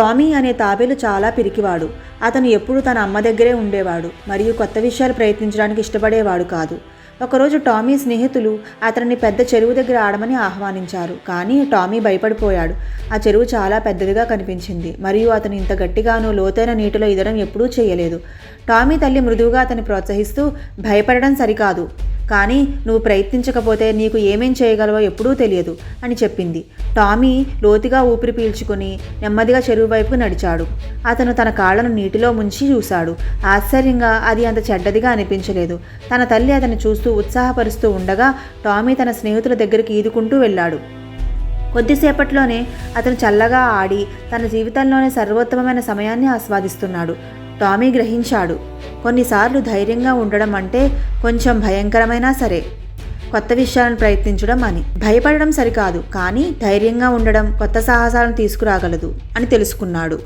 Tommy అనే తాబేలు చాలా పిరికివాడు. అతను ఎప్పుడూ తన అమ్మ దగ్గరే ఉండేవాడు మరియు కొత్త విషయాలు ప్రయత్నించడానికి ఇష్టపడేవాడు కాదు. ఒకరోజు టామీ స్నేహితులు అతనిని పెద్ద చెరువు దగ్గర ఆడమని ఆహ్వానించారు. కానీ టామీ భయపడిపోయాడు. ఆ చెరువు చాలా పెద్దదిగా కనిపించింది మరియు అతను ఇంత గట్టిగానూ లోతైన నీటిలో ఈదడం ఎప్పుడూ చేయలేదు. టామీ తల్లి మృదువుగా అతన్ని ప్రోత్సహిస్తూ భయపడడం సరికాదు. కానీ నువ్వు ప్రయత్నించకపోతే నీకు ఏమేం చేయగలవో ఎప్పుడూ తెలియదు అని చెప్పింది. టామీ లోతుగా ఊపిరి పీల్చుకుని నెమ్మదిగా చెరువు వైపు నడిచాడు. అతను తన కాళ్ళను నీటిలో ముంచి చూశాడు. ఆశ్చర్యంగా అది అంత చెడ్డదిగా అనిపించలేదు. తన తల్లి అతను చూస్తూ ఉత్సాహపరుస్తూ ఉండగా టామీ తన స్నేహితుల దగ్గరికి ఈదుకుంటూ వెళ్ళాడు. కొద్దిసేపట్లోనే అతను చల్లగా ఆడి తన జీవితంలోనే సర్వోత్తమమైన సమయాన్ని ఆస్వాదిస్తున్నాడు. టామీ గ్రహించాడు. కొన్నిసార్లు ధైర్యంగా ఉండడం అంటే కొంచెం భయంకరమైనా సరే కొత్త విషయాలను ప్రయత్నించడం అని. భయపడడం సరికాదు కానీ ధైర్యంగా ఉండడం కొత్త సాహసాలను తీసుకురాగలదు అని తెలుసుకున్నాడు.